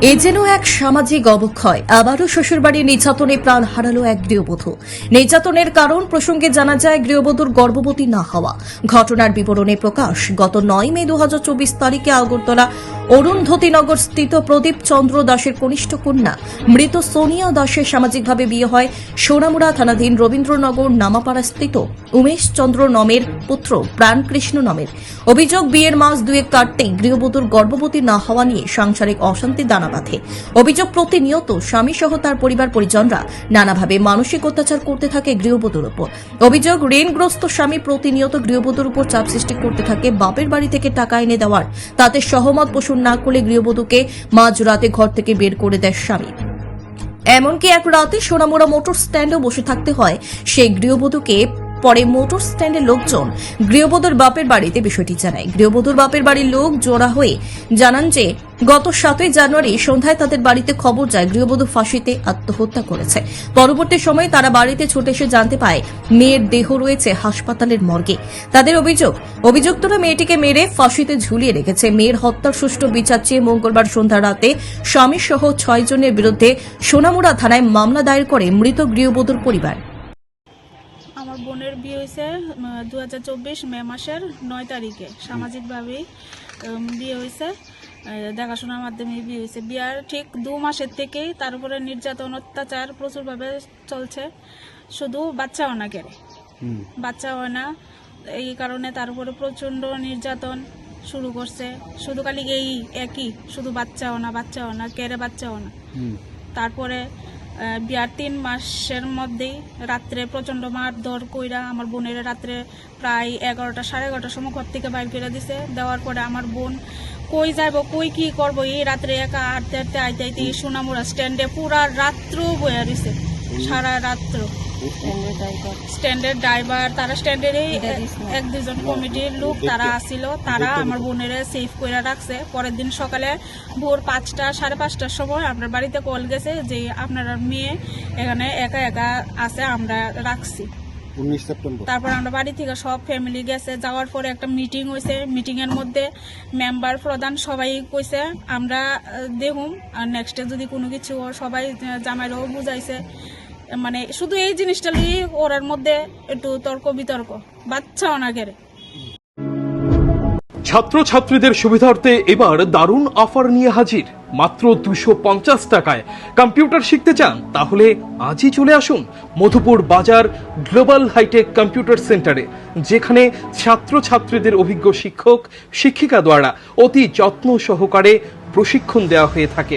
এ যেন এক সামাজিক অবক্ষয়। আবারও শ্বশুরবাড়ির নির্যাতনে প্রাণ হারালো এক গৃহবধূ। নির্যাতনের কারণ প্রসঙ্গে জানা যায়, গৃহবধূর গর্ভবতী না হওয়া। ঘটনার বিবরণে প্রকাশ, গত নয় মে দু হাজার চব্বিশ তারিখে আগরতলা অরুন্ধতীনগর স্থিত প্রদীপ চন্দ্র দাসের কনিষ্ঠ কন্যা। মৃত সোনিয়া দাসের সামাজিকভাবে বিয়ে হয় সোনামুড়া থানাধীন রবীন্দ্রনগর নামাপাড়া স্থিত। উমেশ চন্দ্র নমের পুত্র প্রাণকৃষ্ণ নমের। অভিযোগ, বিয়ের মাস দুয়েক কাটতেই গৃহবধূর গর্ভবতী না হওয়া নিয়ে সাংসারিক অশান্তি দানা বাঁধে। অভিযোগ, প্রতিনিয়ত স্বামী সহ তার পরিবার পরিজনরা নানাভাবে মানসিক অত্যাচার করতে থাকে গৃহবধূর উপর অভিযোগ, ঋণগ্রস্ত স্বামী প্রতিনিয়ত গৃহবধূর উপর চাপ সৃষ্টি করতে থাকে বাপের বাড়ি থেকে টাকা এনে দেওয়ার। তাতে সহমত পোষণ না করলে গৃহবধূকে মাঝরাতে ঘর থেকে বের করে দেয় স্বামী। এমনকি এক রাতে সোনামোড়া মোটর স্ট্যান্ডেও বসে থাকতে হয় সেই গৃহবধূকে। পরে মোটর স্ট্যান্ডের লোকজন গৃহবধূর বাপের বাড়িতে বিষয়টি জানায়। গৃহবধূর বাপের বাড়ির লোক জোড়া হয়ে জানান যে গত সাতই জানুয়ারি সন্ধ্যায় তাদের বাড়িতে খবর যায়, গৃহবধূ ফাঁসিতে আত্মহত্যা করেছে। পরবর্তী সময়ে তারা বাড়িতে ছুটে এসে জানতে পায়, মেয়ের দেহ রয়েছে হাসপাতালের মর্গে। তাদের অভিযোগ, অভিযুক্তরা মেয়েটিকে মেরে ফাঁসিতে ঝুলিয়ে রেখেছে। মেয়ের হত্যার সুষ্ঠু বিচার চেয়ে মঙ্গলবার সন্ধ্যা রাতে স্বামী সহ ছয় জনের বিরুদ্ধে সোনামুড়া থানায় মামলা দায়ের করে মৃত গৃহবধূর পরিবার। আমার বোনের বিয়ে হয়েছে দু হাজার চব্বিশ মে মাসের নয় তারিখে। সামাজিকভাবেই বিয়ে হয়েছে। দেখাশোনার মাধ্যমে বিয়ে হয়েছে। বিয়ার ঠিক দু মাসের থেকেই তার উপরে নির্যাতন অত্যাচার প্রচুরভাবে চলছে। শুধু বাচ্চা না কেড়ে বাচ্চা হয় না এই কারণে তার উপরে প্রচণ্ড নির্যাতন শুরু করছে। শুধু খালি এই একই শুধু বাচ্চাও না বাচ্চা না কেড়ে বাচ্চা না তারপরে বিয়ার তিন মাসের মধ্যেই রাত্রে প্রচণ্ড মারধর কইরা আমার বোনের রাত্রে প্রায় এগারোটা সাড়ে এগারোটার সময় ঘর থেকে বাইর করে দিছে। দেওয়ার পরে আমার বোন কই যাইব কই কি করব? এই রাত্রে একা আটতে আটতে আইতে আইতে এই সোনামুড়া স্ট্যান্ডে পুরা রাত্র বয়া দিছে সারা রাত্র। স্ট্যান্ডের ড্রাইভার তারা স্ট্যান্ডের এক দুজন কমিটির লোক তারা আসিল তারা আমার বোনের সেফ করে রাখছে। পরের দিন সকালে ভোর পাঁচটা সাড়ে পাঁচটার সময় আপনার বাড়িতে কল গেছে যে আপনার মেয়ে এখানে একা একা আছে আমরা রাখছি। তারপর আমরা বাড়ি থেকে সব ফ্যামিলি গেছে যাওয়ার পরে একটা মিটিং হয়েছে মিটিং এর মধ্যে মেম্বার প্রধান সবাই কইছে আমরা দেখুম আর নেক্সটে যদি কোনো কিছু সবাই জামাইরাও বুঝাইছে মানে শুধু এই জিনিসটা নিয়ে ওরার মধ্যে একটু তর্ক বিতর্ক, বাচ্চা অনাগের। ছাত্রছাত্রীদের সুবিধার্থে এবার দারুণ অফার নিয়ে হাজির, মাত্র দুশো পঞ্চাশ টাকায়। কম্পিউটার শিখতে চান, তাহলে আজই চলে আসুন মধুপুর বাজার গ্লোবাল হাইটেক কম্পিউটার সেন্টারে, যেখানে ছাত্রছাত্রীদের অভিজ্ঞ শিক্ষক, শিক্ষিকা দ্বারা অতি যত্ন সহকারে প্রশিক্ষণ দেওয়া হয়ে থাকে।